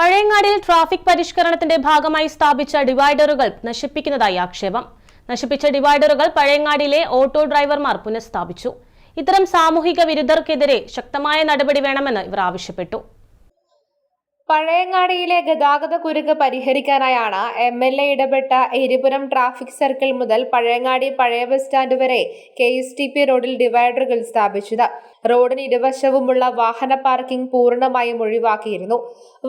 പഴയങ്ങാടിയിൽ traffic പരിഷ്കരണത്തിന്റെ ഭാഗമായി സ്ഥാപിച്ച ഡിവൈഡറുകൾ നശിപ്പിക്കുന്നതായി ആക്ഷേപം. നശിപ്പിച്ച ഡിവൈഡറുകൾ പഴയങ്ങാടിയിലെ ഓട്ടോ ഡ്രൈവർമാർ പുനഃസ്ഥാപിച്ചു. ഇത്തരം സാമൂഹിക വിരുദ്ധർക്കെതിരെ ശക്തമായ നടപടി വേണമെന്ന് ഇവർ ആവശ്യപ്പെട്ടു. പഴയങ്ങാടിയിലെ ഗതാഗത കുരുക്ക് പരിഹരിക്കാനായാണ് എം എൽ എ ഇടപെട്ട എരിപുരം ട്രാഫിക് സർക്കിൾ മുതൽ പഴയങ്ങാടി പഴയ ബസ് സ്റ്റാൻഡ് വരെ കെ എസ് ടി പി റോഡിൽ ഡിവൈഡറുകൾ സ്ഥാപിച്ചത്. റോഡിന് ഇരുവശവുമുള്ള വാഹന പാർക്കിംഗ് പൂർണമായും ഒഴിവാക്കിയിരുന്നു.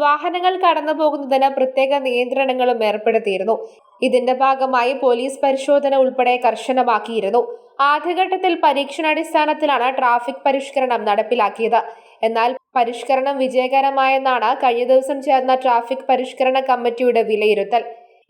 വാഹനങ്ങൾ കടന്നു പോകുന്നതിന് പ്രത്യേക നിയന്ത്രണങ്ങളും ഏർപ്പെടുത്തിയിരുന്നു. ഇതിന്റെ ഭാഗമായി പോലീസ് പരിശോധന ഉൾപ്പെടെ കർശനമാക്കിയിരുന്നു. ആദ്യഘട്ടത്തിൽ പരീക്ഷണാടിസ്ഥാനത്തിലാണ് ട്രാഫിക് പരിഷ്കരണം നടപ്പിലാക്കിയത്. എന്നാൽ പരിഷ്കരണം വിജയകരമായെന്നാണ് കഴിഞ്ഞ ദിവസം ചേർന്ന ട്രാഫിക് പരിഷ്കരണ കമ്മിറ്റിയുടെ വിലയിരുത്തൽ.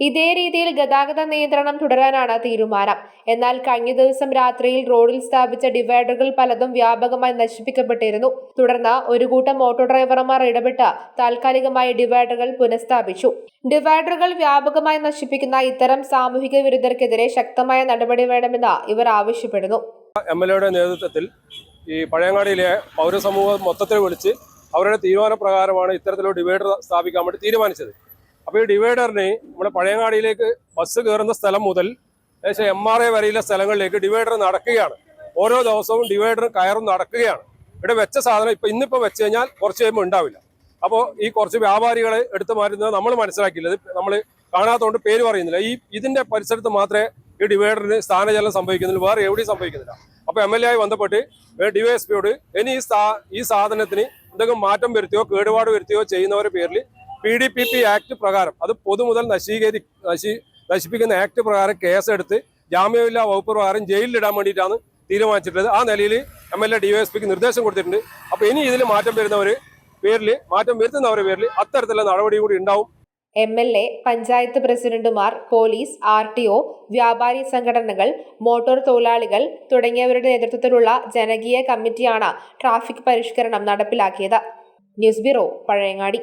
ഇതേ രീതിയിൽ ഗതാഗത നിയന്ത്രണം തുടരാനാണ് തീരുമാനം. എന്നാൽ കഴിഞ്ഞ ദിവസം രാത്രിയിൽ റോഡിൽ സ്ഥാപിച്ച ഡിവൈഡറുകൾ പലതും വ്യാപകമായി നശിപ്പിക്കപ്പെട്ടിരുന്നു. തുടർന്ന് ഒരു കൂട്ടം ഓട്ടോ ഡ്രൈവർമാർ ഇടപെട്ട് താൽക്കാലികമായി ഡിവൈഡറുകൾ പുനഃസ്ഥാപിച്ചു. ഡിവൈഡറുകൾ വ്യാപകമായി നശിപ്പിക്കുന്ന ഇത്തരം സാമൂഹിക വിരുദ്ധർക്കെതിരെ ശക്തമായ നടപടി വേണമെന്ന് ഇവർ ആവശ്യപ്പെടുന്നു. എം എൽ എയുടെ നേതൃത്വത്തിൽ ഈ പഴയങ്ങാടിയിലെ പൗരസമൂഹം മൊത്തത്തിൽ വിളിച്ച് അവരുടെ തീരുമാനപ്രകാരമാണ് ഇത്തരത്തിലൊരു ഡിവൈഡർ സ്ഥാപിക്കാൻ വേണ്ടി തീരുമാനിച്ചത്. അപ്പോൾ ഈ ഡിവൈഡറിനെ നമ്മുടെ പഴയങ്ങാടിയിലേക്ക് ബസ് കയറുന്ന സ്ഥലം മുതൽ ഏകദേശം എം ആർ എ വരെയുള്ള സ്ഥലങ്ങളിലേക്ക് ഡിവൈഡർ നടക്കുകയാണ്. ഓരോ ദിവസവും ഡിവൈഡർ കയറും നടക്കുകയാണ്. ഇവിടെ വെച്ച സാധനം ഇപ്പം ഇന്നിപ്പോൾ വെച്ച് കഴിഞ്ഞാൽ കുറച്ച് കഴിയുമ്പോൾ ഉണ്ടാവില്ല. അപ്പോൾ ഈ കുറച്ച് വ്യാപാരികളെ എടുത്തു മാറ്റുന്നത് നമ്മൾ മനസ്സിലാക്കിയില്ല. നമ്മൾ കാണാത്തതുകൊണ്ട് പേര് പറയുന്നില്ല. ഈ ഇതിന്റെ പരിസരത്ത് മാത്രമേ ഈ ഡിവൈഡറിന് സ്ഥാനചലനം സംഭവിക്കുന്നില്ല വേറെ എവിടെയും സംഭവിക്കുന്നില്ല. അപ്പോൾ എം എൽ എ ആയി ബന്ധപ്പെട്ട് ഡിവൈഎസ്പിയോട് ഇനി ഈ സാ ഈ സാധനത്തിന് എന്തെങ്കിലും മാറ്റം വരുത്തിയോ കേടുപാട് വരുത്തിയോ ചെയ്യുന്നവരുടെ പേരിൽ P D P P act പ്രകാരം അത് പൊതുമുതൽ നശീകരി നശി നശിപ്പിക്കുന്ന ആക്ട് പ്രകാരം കേസെടുത്ത് ജാമ്യമില്ലാ വകുപ്പ് പ്രകാരം ജയിലിലിടാൻ വേണ്ടിയിട്ടാണ് തീരുമാനിച്ചിട്ടുള്ളത്. ആ നിലയിൽ എം എൽ എ ഡിവൈഎസ്പിക്ക് നിർദ്ദേശം കൊടുത്തിട്ടുണ്ട്. അപ്പോൾ ഇനി ഇതിൽ മാറ്റം വരുന്നവർ പേരിൽ മാറ്റം വരുത്തുന്നവരുടെ പേരിൽ അത്തരത്തിലുള്ള നടപടി കൂടി ഉണ്ടാവും. എം എൽ എ പഞ്ചായത്ത് പ്രസിഡന്റുമാർ പോലീസ് ആർ ടി ഒ വ്യാപാരി സംഘടനകൾ മോട്ടോർ തൊഴിലാളികൾ തുടങ്ങിയവരുടെ നേതൃത്വത്തിലുള്ള ജനകീയ കമ്മിറ്റിയാണ് ട്രാഫിക് പരിഷ്കരണം നടപ്പിലാക്കിയത്. News bureau Pazhayangadi.